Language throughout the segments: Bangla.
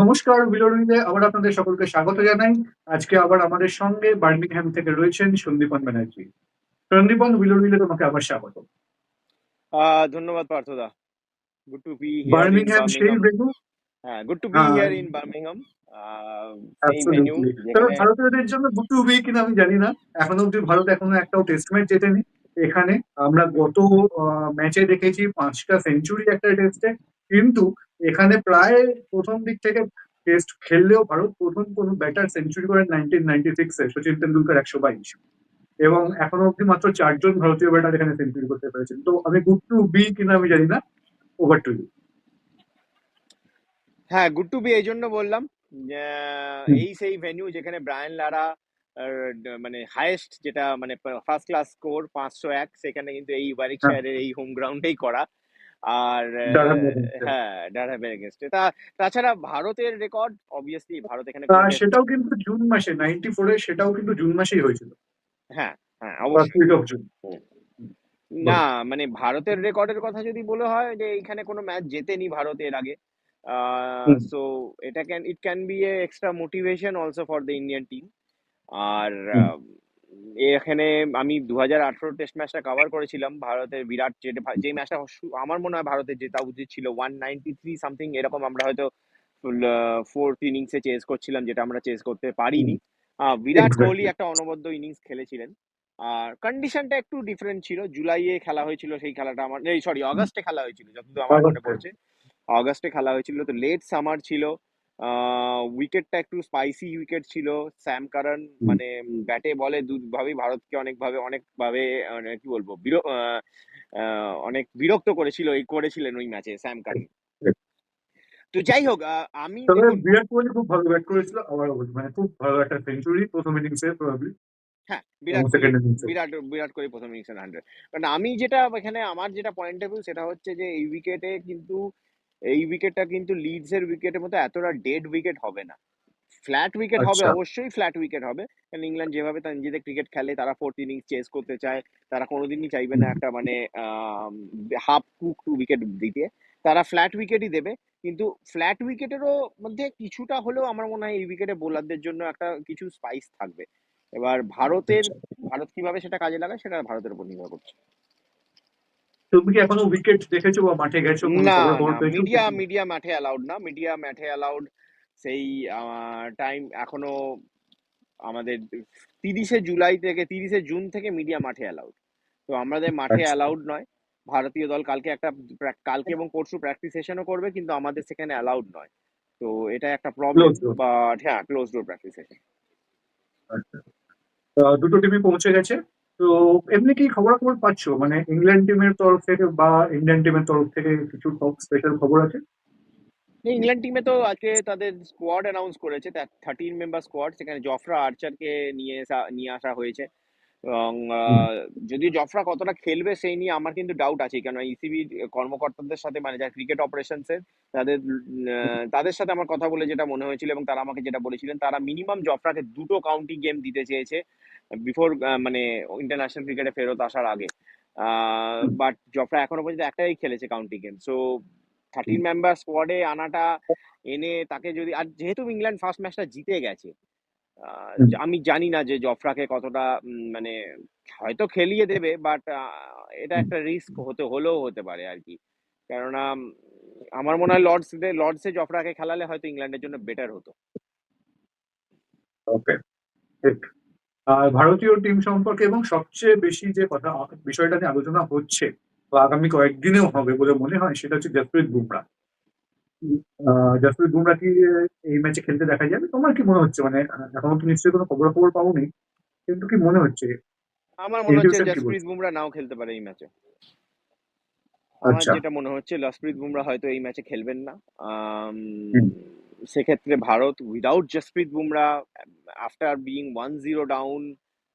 নমস্কার বিলোরিতে আবার আপনাদের সকলকে স্বাগত জানাই। আজকে আবার আমাদের সঙ্গে বার্মিংহ্যাম থেকে রয়েছেন সন্দীপন ব্যানার্জি। সন্দীপন বিলোরিতে তোমাকে আবার স্বাগত। ধন্যবাদ পার্থদা। গুড টু বি বার্মিংহ্যাম সেই ভেন্যু হ্যাঁ good to be here in Birmingham. ভারতীয়দের জন্য দুটো উইক কিনা আমি জানি না। এখনও অব্দি ভারত এখনও একটাও টেস্ট ম্যাচ জেতেনি। এখানে আমরা গত ম্যাচে দেখেছি পাঁচটা সেঞ্চুরি একটা টেস্টে কিন্তু এখানে প্রায় প্রথম দিক থেকে টেস্ট খেললেও ভারত প্রথম কোনো ব্যাটার সেঞ্চুরি করেন নাইনটিন নাইনটি সিক্সে সচিন তেন্ডুলকার একশো বাইশ। এবং এখনও অব্দি মাত্র চারজন ভারতীয় ব্যাটার এখানে সেঞ্চুরি করতে পেরেছেন। তো আমি গুড টু বি কিনা আমি জানি না ওভার টু ইউ হ্যাঁ গুড টু বি এই জন্য বললাম এই সেই ভেন্যু যেখানে ব্রায়ান লারা মানে হাইয়েস্ট যেটা মানে ফার্স্ট ক্লাস স্কোর পাঁচশো এক সেখানে কিন্তু এই ওয়ারিকশায়ারের এই হোম গ্রাউন্ডেই করা। আর। হ্যাঁ ডারহামের এগেনস্টে তা তাছাড়া ভারতের রেকর্ড অবভিয়াসলি ভারত এখানে সেটাও কিন্তু জুন মাসে নাইনটি ফোরে সেটাও কিন্তু জুন মাসেই হয়েছিল। হ্যাঁ হ্যাঁ অবশ্যই। জুন না মানে ভারতের রেকর্ডের কথা যদি বলে হয় যে এইখানে কোনো ম্যাচ জেতেনি ভারত এর আগে। সো এটা can it can be a extra motivation also for the Indian team আর এখানে আমি দু হাজার আঠারো টেস্ট ম্যাচটা কভার করেছিলাম ভারতের বিরাট যেটা যে ম্যাচটা আমার মনে হয় ভারতের জেতা উচিত ছিল ওয়ান নাইনটি থ্রি সামথিং এরকম আমরা হয়তো ফোর্থ ইনিংসে চেস করছিলাম যেটা আমরা চেস করতে পারিনি। বিরাট কোহলি একটা অনবদ্য ইনিংস খেলেছিলেন। আর কন্ডিশনটা একটু ডিফারেন্ট ছিল। জুলাইয়ে খেলা হয়েছিল সেই খেলাটা আমার এই সরি অগাস্টে খেলা হয়েছিল যতদূর আমার মনে পড়ছে। অগাস্টে খেলা হয়েছিল তো লেট সামার ছিল। উইকেটটা একটু স্পাইসি উইকেট ছিল। স্যাম কারণ মানে ব্যাটে বলে দুভাবেই ভারতকে অনেকভাবে অনেকভাবে মানে কি বলব অনেক বিরক্ত করেছিল এই করেছিলেন ওই ম্যাচে স্যাম কারণ তো যাই হোক আমি বিরাট কোহলি খুব ভালো ব্যাট করেছিল আবার মানে খুব ভালো একটা সেঞ্চুরি প্রথম ইনিংসে প্রবাবলি হ্যাঁ বিরাট বিরাট বিরাট কোহলি প্রথম ইনিংসে হান্ড্রেড কারণ আমি যেটা এখানে আমার যেটা পয়েন্ট অফ ভিউ সেটা হচ্ছে যে এই উইকেটে কিন্তু এই উইকেটটা কিন্তু লিডস এর উইকেটের মতো এতটা ডেড উইকেট হবে না। ফ্ল্যাট উইকেট হবে আচ্ছা। অবশ্যই ফ্ল্যাট উইকেট হবে। কারণ ইংল্যান্ড যেভাবে তারা নিজেদের ক্রিকেট খেলে তারা ফোর্থ ইনিংস চেস করতে চায় তারা কোনোদিনই চাইবে না একটা মানে হাফ কুক টু উইকেট দিতে। তারা ফ্ল্যাট উইকেটই দেবে। কিন্তু ফ্ল্যাট উইকেটেরও মধ্যে কিছুটা হলেও আমার মনে হয় এই উইকেটে বোলারদের জন্য একটা কিছু স্পাইস থাকবে। এবার ভারতের আচ্ছা। ভারত কীভাবে সেটা কাজে লাগায় সেটা ভারতের উপর নির্ভর করছে। তুমি কি এখনও উইকেট দেখেছ বা মাঠে গেছো? না মিডিয়া মিডিয়া মাঠে অ্যালাউড না। মিডিয়া মাঠে অ্যালাউড সেই টাইম এখনও আমাদের তিরিশে জুলাই থেকে তিরিশে জুন থেকে মিডিয়া মাঠে অ্যালাউড তো আমাদের মাঠে আচ্ছা। অ্যালাউড নয়। ভারতীয় দল কালকে একটা কালকে এবং পরশু প্র্যাকটিস সেশনও করবে কিন্তু আমাদের সেখানে অ্যালাউড নয়। তো এটা একটা প্রবলেম. বাট হ্যাঁ ক্লোজ ডোর প্র্যাকটিস সেশন আচ্ছা। দুটো টিমই পৌঁছে গেছে। তো এমনি কি খবরাখবর পাচ্ছ? মানে ইংল্যান্ড টিমের তরফ থেকে বা ইন্ডিয়ান টিমের তরফ থেকে কিছু স্পেশাল খবর আছে? ইংল্যান্ড টিমে তো আজকে তাদের স্কোয়াড অ্যানাউন্স করেছে থার্টিন মেম্বার স্কোয়াড সেখানে জফরা আর্চারকে নিয়ে নিয়ে আসা হয়েছে। এবং যদিও জফরা কতটা খেলবে সেই নিয়ে আমার কিন্তু ডাউট আছে কেন ইসিবি কর্মকর্তাদের সাথে মানে যারা ক্রিকেট অপারেশনসের তাদের তাদের সাথে আমার কথা বলে যেটা মনে হয়েছিল এবং তারা আমাকে যেটা বলেছিলেন, তারা মিনিমাম জফরাকে দুটো কাউন্টি গেম দিতে চেয়েছে। বিফোর মানে ইন্টারন্যাশনাল ক্রিকেটে ফেরত আসার আগে। বাট জফরা এখনও পর্যন্ত একটাই খেলেছে county game so thirteen member স্কোয়াডে আনাটা এনে তাকে যদি আর যেহেতু ইংল্যান্ড ফার্স্ট ম্যাচটা জিতে গেছে আমি জানি না যে জফরাকে কতটা মানে হয়তো খেলিয়ে দেবে বাট এটা একটা রিস্ক হতে হলেও হতে পারে আর কি। কেননা আমার মনে হয় লর্ডস লর্ডসে জফরাকে খেলালে হয়তো ইংল্যান্ডের জন্য বেটার হতো। ওকে ঠিক। ভারতীয় টিম সম্পর্কে এবং সবচেয়ে বেশি যে কথা বিষয়টা নিয়ে আলোচনা হচ্ছে বা আগামী কয়েকদিনেও হবে বলে মনে হয় সেটা হচ্ছে জসপ্রীত বুমরা। জসপ্রীত বুমরা কি এই ম্যাচে খেলতে দেখা যাবে? তোমার কি মনে হচ্ছে? মানে এখনও তো নিশ্চয়ই কোনো খবর খবর পাওনি কিন্তু কি মনে হচ্ছে? আমার মনে হচ্ছে জসপ্রীত বুমরা নাও খেলতে পারে এই ম্যাচে আমার আচ্ছা। যেটা মনে হচ্ছে জসপ্রীত বুমরা হয়তো এই ম্যাচে খেলবেন না। সেক্ষেত্রে Bharat without Jasprit Bumrah after being one zero down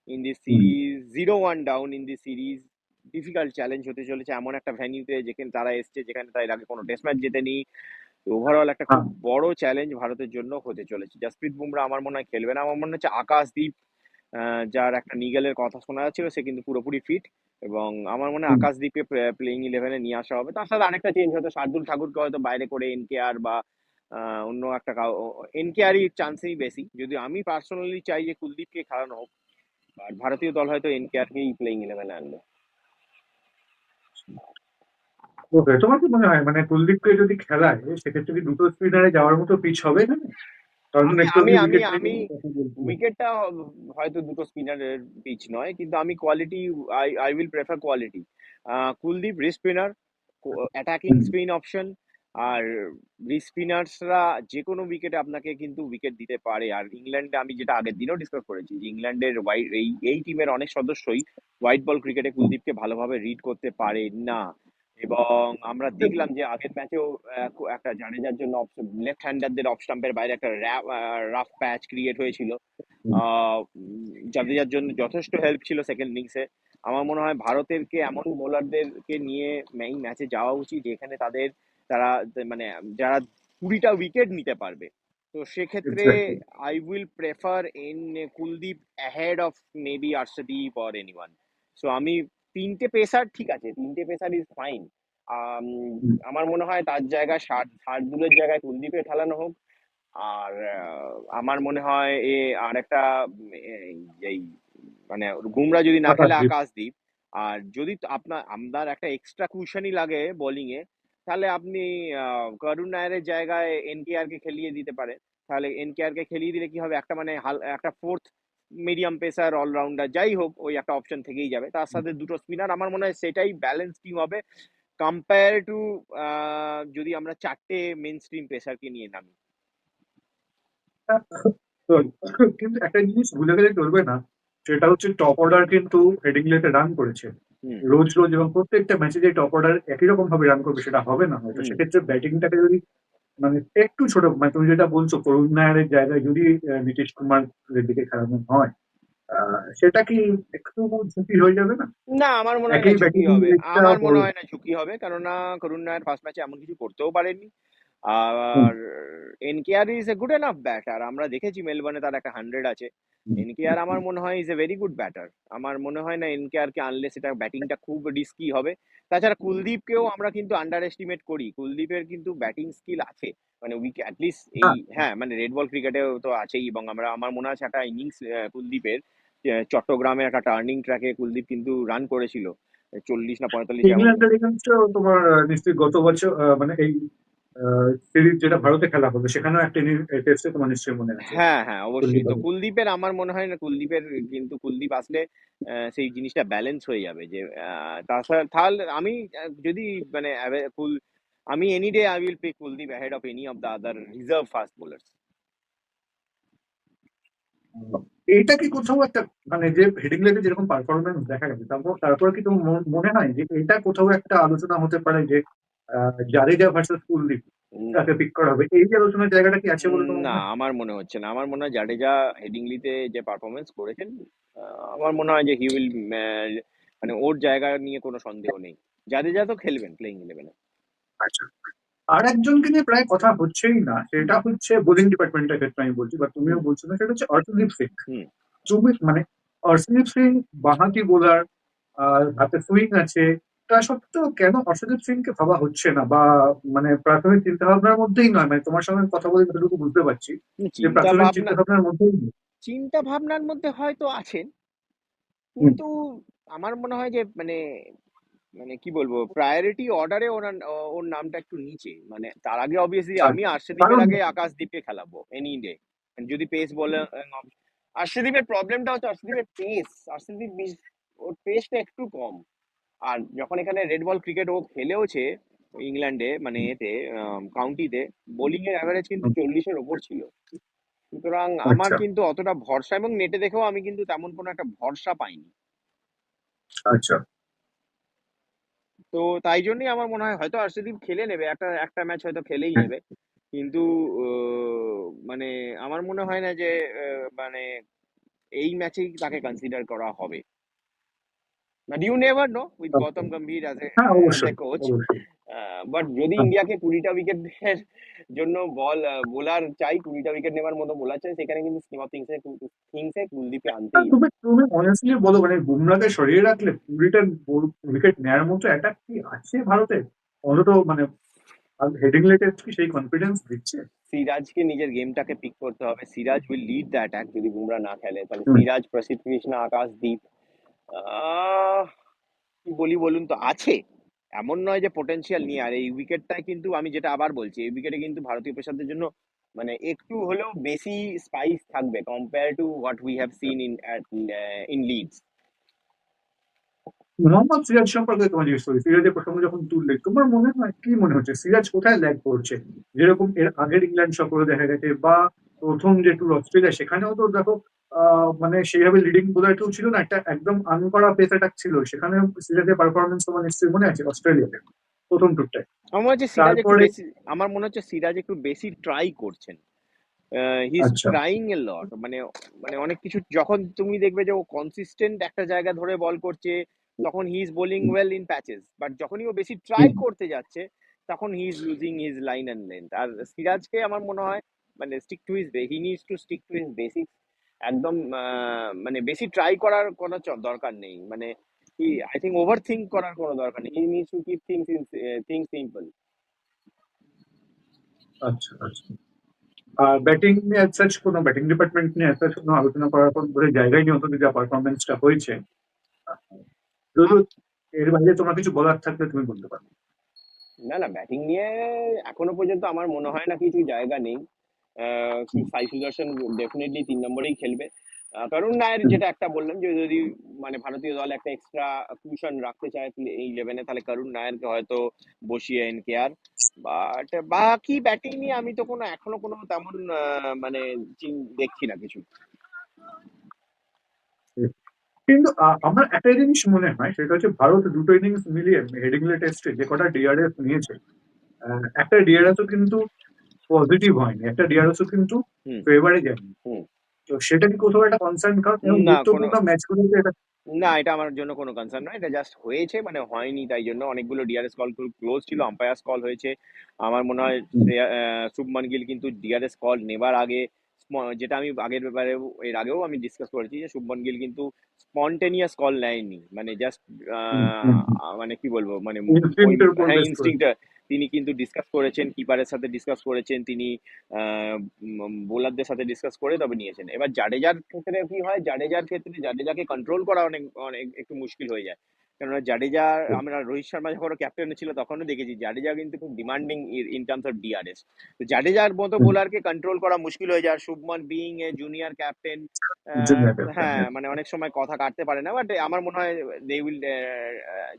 in the series zero one down in the series difficult challenge হতে চলেছে। এমন একটা ভ্যানিউতে যেখানে তারা এসছে যেখানে তারা আগে কোনো টেস্ট ম্যাচ জেতেনি। ওভারঅল একটা খুব বড় চ্যালেঞ্জ ভারতের জন্য হতে চলেছে। জসপ্রীত বুমরা আমার মনে হয় খেলবে না। আমার মনে হচ্ছে আকাশদীপ আহ, যার একটা নিগেলের কথা শোনা যাচ্ছিল সে কিন্তু পুরোপুরি ফিট এবং আমার মনে হয়। আকাশদীপকে প্লেইং ইলেভেনে নিয়ে আসা হবে। তার সাথে আরেকটা চেঞ্জ হয়তো শার্দুল ঠাকুরকে হয়তো বাইরে করে এনকে আর বা অন্য একটা এনকেআরই চান্সেই বেশি। যদি আমি পার্সোনালি চাই যে কুলদীপকে খেলানো হোক আর ভারতীয় দল হয়তো এনকেআরকেই প্লেইং ইলেভেনে আনবে। ওকে তোমার কি মনে হয়? মানে কুলদীপকে যদি খেলায় সেক্ষেত্রে কি দুটো স্পিনারে যাওয়ার মতো পিচ হবে? না আমি আমি আমি উইকেটটা হয়তো দুটো স্পিনারের পিচ নয় কিন্তু আমি quality I I will prefer quality Kuldeep wrist spinner attacking spin option আর স্পিনার্সরা যে কোনো উইকেটে আপনাকে কিন্তু উইকেট দিতে পারে। আর ইংল্যান্ডে আমি যেটা আগের দিনও ডিসকাস করেছি যে ইংল্যান্ডের হোয়াইট এই এই টিমের অনেক সদস্যই হোয়াইট বল ক্রিকেটে কুলদীপকে ভালোভাবে রিড করতে পারে না। এবং আমরা দেখলাম যে আগের ম্যাচেও একটা জাডেজার জন্য লেফট হ্যান্ডারদের অফ স্টাম্পের বাইরে একটা রাফ প্যাচ ক্রিয়েট হয়েছিল। আহ, উম, জন্য যথেষ্ট হেল্প ছিল সেকেন্ড ইনিংসে আমার মনে হয় ভারতেরকে এমন বোলারদেরকে নিয়ে এই ম্যাচে যাওয়া উচিত যেখানে তাদের তারা মানে যারা কুড়িটা উইকেট নিতে পারবে। তো সেক্ষেত্রে I will prefer in Kuldeep ahead of maybe Arshdeep or anyone so আমি তিনটে পেসার ঠিক আছে তিনটে পেসার ইজ ফাইন আমার মনে হয় তার জায়গায় ষাট ষাট শার্দুলের জায়গায় কুলদীপে খেলানো হোক। আর আমার মনে হয় এ আর একটা এই মানে গুমরা যদি না খেলে আকাশদীপ। আকাশদীপ। আর যদি আপনার আপনার একটা এক্সট্রা কুশনই লাগে বোলিং এ তাহলে আপনি করুণ নায়ারের জায়গায় এনকেআর কে খেলিয়ে দিতে পারে তাহলে এনকেআর কে খেলিয়ে দিলে কি হবে? একটা মানে হাল- একটা ফোর্থ মিডিয়াম পেসার অলরাউন্ডার যাই হোক, ওই একটা অপশন থেকেই যাবে। তার সাথে দুটো স্পিনার আমার মনে হয় সেটাই ব্যালেন্স টিম হবে। কম্পেয়ার টু যদি আমরা চারটে মেন স্ট্রিম পেসারকে নিয়ে নামি। কিন্তু একটা জিনিস ভুলে গেলে চলবে না? সেটা হচ্ছে টপ অর্ডার কিন্তু হেডিংলেতে রান করেছে। রোজ রোজ এবং প্রত্যেকটা ম্যাচে যে টপ অর্ডার একই রকম ভাবে রান করবে সেটা হবে না হয়তো। সেক্ষেত্রে ব্যাটিংটাকে যদি মানে একটু ছোট মানে তুমি যেটা বলছো করুণ নায়ারের জায়গায় যদি নীতিশ কুমার দিকে খেলানো হয় আহ, সেটা কি একটু ঝুঁকি হয়ে যাবে না? না আমার মনে হয় না ঝুঁকি ব্যাটিং হবে। আমার মনে হয় না ঝুঁকি হবে। কেননা করুণ নায়ার ফার্স্ট ম্যাচে এমন কিছু করতেও পারেনি। আর NKR is a good enough batter আমরা দেখেছি মেলবোর্নে তার একটা হান্ড্রেড আছে। এনকেআর আমার মনে হয় is a very good batter আমার মনে হয় না এনকেআর কে আনলে সেটা ব্যাটিংটা খুব রিস্কি হবে। তাছাড়া কুলদীপকেও আমরা কিন্তু আন্ডার এস্টিমেট করি। কুলদীপের কিন্তু ব্যাটিং স্কিল আছে। মানে উইক অ্যাটলিস্ট এই হ্যাঁ। হ্যাঁ মানে রেড বল ক্রিকেটেও তো আছেই এবং আমরা আমার মনে আছে একটা ইনিংস কুলদীপের চট্টগ্রামের একটা টার্নিং ট্র্যাকে কুলদীপ কিন্তু রান করেছিল। চল্লিশ না পঁয়তাল্লিশ তোমার নিশ্চয়ই গত বছর মানে এই সিরিজ যেটা ভারতে খেলা হবে সেখানেও একটা টেস্টে তোমার নিশ্চয়ই মনে আছে। হ্যাঁ হ্যাঁ অবশ্যই। তো কুলদীপের আমার মনে হয় না কুলদীপের কিন্তু কুলদীপ আসলে সেই জিনিসটা ব্যালেন্স হয়ে যাবে যে তাছাড়া তাহলে আমি যদি মানে কুল আমি any day I will pay Kuldeep ahead of any of the other reserve fast bowlers এইটা কি কোথাও একটা মানে যে হেডিং লেগে যেরকম পারফরমেন্স দেখা গেছে তারপর তারপর কি তোমার মনে হয় যে এটা কোথাও একটা আলোচনা হতে পারে যে জাডেজা ভার্সেস কুলদীপ তাকে পিক করা হবে। এই যে আলোচনার জায়গাটা কি আছে বলে না আমার মনে হচ্ছে না। আমার মনে হয় জাডেজা হেডিংলিতে যে পারফরমেন্স করেছেন আমার মনে হয় যে হি উইল মানে ওর জায়গা নিয়ে কোনো সন্দেহ নেই। জাডেজা তো খেলবেন প্লেইং ইলেভেনে আচ্ছা। আর একজনকে নিয়ে প্রায় কথা হচ্ছেই না সেটা হচ্ছে বোলিং ডিপার্টমেন্টের ক্ষেত্রে আমি বলছি বা তুমিও বলছো না সেটা হচ্ছে অর্শদীপ সিং। হুম। তুমি মানে অর্শদীপ সিং বাহাতি বোলার হাতে সুইং আছে তা সত্ত্বেও কেন অর্শদীপ সিংকে ভাবা হচ্ছে না? বা মানে প্রাথমিক চিন্তা ভাবনার মধ্যেই নয় মানে তোমার সঙ্গে কথা বলে যতটুকু বুঝতে পারছি যে প্রাথমিক চিন্তা ভাবনার মধ্যেই। চিন্তা ভাবনার মধ্যে হয়তো আছেন কিন্তু আমার মনে হয় যে মানে মানে কি বলব প্রায়োরিটি অর্ডারে ওনার ওর নামটা একটু নিচে। মানে তার আগে অবভিয়াসলি আমি আর্শদীপের আগে আকাশদীপকে খেলাবো এনি ডে যদি পেস বলে আর্শদীপের প্রবলেমটা হচ্ছে আর্শদীপের পেস আর্শদীপ ওর পেসটা একটু কম। আর যখন এখানে রেড বল ক্রিকেট ও খেলেওছে ইংল্যান্ডে মানে এতে কাউন্টিতে বোলিং এর অ্যাভারেজ কিন্তু। চল্লিশের ওপর ছিল সুতরাং আমার আচ্ছা। কিন্তু অতটা ভরসা এবং নেটে দেখেও আমি কিন্তু তেমন কোনো একটা ভরসা পাইনি আচ্ছা তো তাই জন্যই আমার মনে হয় হয়তো আর্শদীপ খেলে নেবে একটা একটা ম্যাচ হয়তো খেলেই হ্যাঁ। নেবে কিন্তু মানে আমার মনে হয় না যে মানে এই ম্যাচেই তাকে কনসিডার করা হবে but you never know with Okay. Gautam Gambhir as a হ্যাঁ অবশ্যই কোচ অবশ্যই বাট যদি হ্যাঁ। ইন্ডিয়াকে কুড়িটা উইকেটের জন্য বল বোলার চাই কুড়িটা উইকেট নেওয়ার মতো বোলার চাই সেখানে কিন্তু স্কিম অফ থিংসে থিংসে কুলদীপকে আর আনতেই হবে। তুমি তুমি অনেস্টলি বলো মানে বুমরাকে সরিয়ে রাখলে কুড়িটা উইকেট নেওয়ার মতো অ্যাটাক কি আছে ভারতে? অন্তত মানে আর হেডিংলে টেস্ট কি সেই কনফিডেন্স দিচ্ছে? সিরাজকে নিজের গেমটাকে পিক করতে হবে। Siraj will lead the attack যদি বুমরা না খেলে। তাহলে হুম। সিরাজ প্রসিদ্ধ কৃষ্ণা আকাশদীপ আহ, কি বলি বলুন তো, আছে। এমন নয় যে পোটেনশিয়াল নিয়ে আর এই উইকেটটায় কিন্তু আমি যেটা আবার বলছি, এই উইকেটে কিন্তু ভারতীয় পেসারদের জন্য মানে একটু হলেও বেশি স্পাইস থাকবে compare to what we have seen in in Leeds Mohammad Siraj সম্পর্কে তোমার জিজ্ঞেস করি। সিরাজের প্রসঙ্গ যখন তুললে, তোমার মনে হয়, কি মনে হচ্ছে? সিরাজ কোথায় ল্যাগ করছে? যেরকম এর আগের ইংল্যান্ড সফরে দেখা গেছে, বা প্রথম যে ট্যুর অস্ট্রেলিয়া সেখানেও তো দেখো মানে সেইভাবে লিডিং বোলার কেউ ছিল না একটা একদম আনকরা পেস অ্যাটাক ছিল। সেখানে সিরাজের পারফরমেন্স তোমার নিশ্চয়ই মনে আছে অস্ট্রেলিয়াতে প্রথম ট্যুরটায় আমার মনে হচ্ছে সিরাজ একটু বেশি আমার মনে হচ্ছে সিরাজ একটু বেশি ট্রাই করছেন। He is. Trying a lot মানে মানে অনেক কিছু যখন তুমি দেখবে যে ও কনসিস্টেন্ট একটা জায়গা ধরে বল করছে তখন he is bowling well in patches but যখনই ও বেশি ট্রাই করতে যাচ্ছে তখন he is losing his line and length আর সিরাজকে আমার মনে হয় মানে stick to his he needs to stick to his basics একদম মানে বেশি ট্রাই করার কোনো দরকার নেই। মানে কি আই থিঙ্ক ওভার থিঙ্ক করার কোনো দরকার নেই। He needs to keep things in things simple আচ্ছা আচ্ছা। আর ব্যাটিং নিয়ে such কোনো ব্যাটিং ডিপার্টমেন্ট নিয়ে such কোনো আলোচনা করার কোনো বোধহয় জায়গায় নিয়ে অন্তত যা পারফরমেন্সটা হয়েছে। যদি এর বাইরে তোমার কিছু বলার থাকলে তুমি বলতে পারো। না না ব্যাটিং নিয়ে এখনও পর্যন্ত আমার মনে হয় না কিছু জায়গা নেই। সাই সুদর্শন ডেফিনেটলি তিন নম্বরেই খেলবে। আহ, কারণ নায়ের যেটা একটা বললাম যে যদি মানে ভারতীয় দল একটা এক্সট্রা কুশন রাখতে চায় এই ইলেভেনে তাহলে করুণ নায়ারকে হয়তো বসিয়ে এন কে আর বাট বাকি ব্যাটিং নিয়ে আমি তো কোনো এখনও কোনো তেমন মানে দেখছি না কিছু। কিন্তু আমার একটা জিনিস মনে হয় সেটা হচ্ছে ভারত দুটো ইনিংস মিলিয়ে হেডিংলে টেস্টে যে কটা ডিআরএস নিয়েছে একটা ডিআরএসও কিন্তু পজিটিভ হয়নি। একটা ডিআরএসও কিন্তু ফেভারে যায়নি তো সেটা কি কোথাও একটা কনসার্ন কারণ না, গুরুত্বপূর্ণ ম্যাচগুলোতে এটা না এটা আমার জন্য কোনো কনসার্ন নয়। এটা জাস্ট হয়েছে মানে হয়নি তাই জন্য অনেকগুলো ডিআরএস কল ক্লোজ ছিল। আম্পায়ার্স কল হয়েছে। আমার মনে হয় শুভমান গিল কিন্তু ডিআরএস কল নেবার আগে যেটা আমি আগের ব্যাপারে এর আগেও আমি ডিসকাস করেছি যে শুভমান গিল কিন্তু স্পন্টেনিয়াস কল নেয়নি। মানে জাস্ট। মানে কি বলব? মানে উপর হ্যাঁ তিনি কিন্তু ডিসকাস করেছেন কিপারের সাথে ডিসকাস করেছেন তিনি বোলারদের সাথে ডিসকাস করে তবে নিয়েছেন। এবার জাডেজার ক্ষেত্রে কি হয়? জাডেজার ক্ষেত্রে জাডেজাকে কন্ট্রোল করা অনেক অনেক একটু মুশকিল হয়ে যায়। কেননা জাডেজা আমরা রোহিত শর্মা যখন ক্যাপ্টেন ছিল তখনও দেখেছি জাডেজা কিন্তু খুব demanding in terms of DRS তো জাডেজার মতো। বোলারকে কন্ট্রোল করা মুশকিল হয়ে যায়। Shubman being a junior captain হ্যাঁ মানে অনেক সময় কথা কাটতে পারে না। বাট আমার মনে হয় দে উইল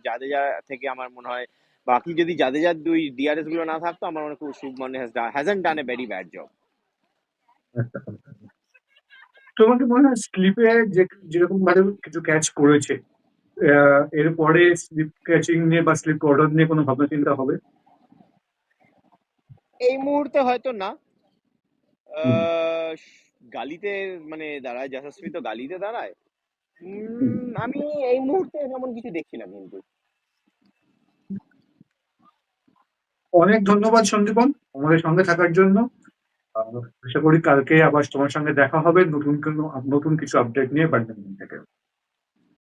জাদেজা থেকে আমার মনে হয় বাকি যদি জাদেজার দুই ডিআরএসগুলো না থাকতো আমার মনে হয় Shubman hasn't done a very bad job. তোমাকে মনে হয় স্লিপে যে যেরকম ভাবে কিছু ক্যাচ করেছে এরপরে স্লিপ ক্যাচিং নিয়ে বা স্লিপ অর্ডার নিয়ে কোনো ভাবনা চিন্তা হবে? এই মুহূর্তে হয়তো না। গালিতে মানে দাঁড়ায় যশস্বী তো গালিতে দাঁড়ায়। আমি এই মুহূর্তে এমন কিছু দেখছি না কিন্তু। অনেক ধন্যবাদ সন্দীপন আমাদের সঙ্গে থাকার জন্য। আশা করি কালকে আবার তোমার সঙ্গে দেখা হবে নতুন কোনো নতুন কিছু আপডেট নিয়ে। ব্যাডমিন্টন থেকে।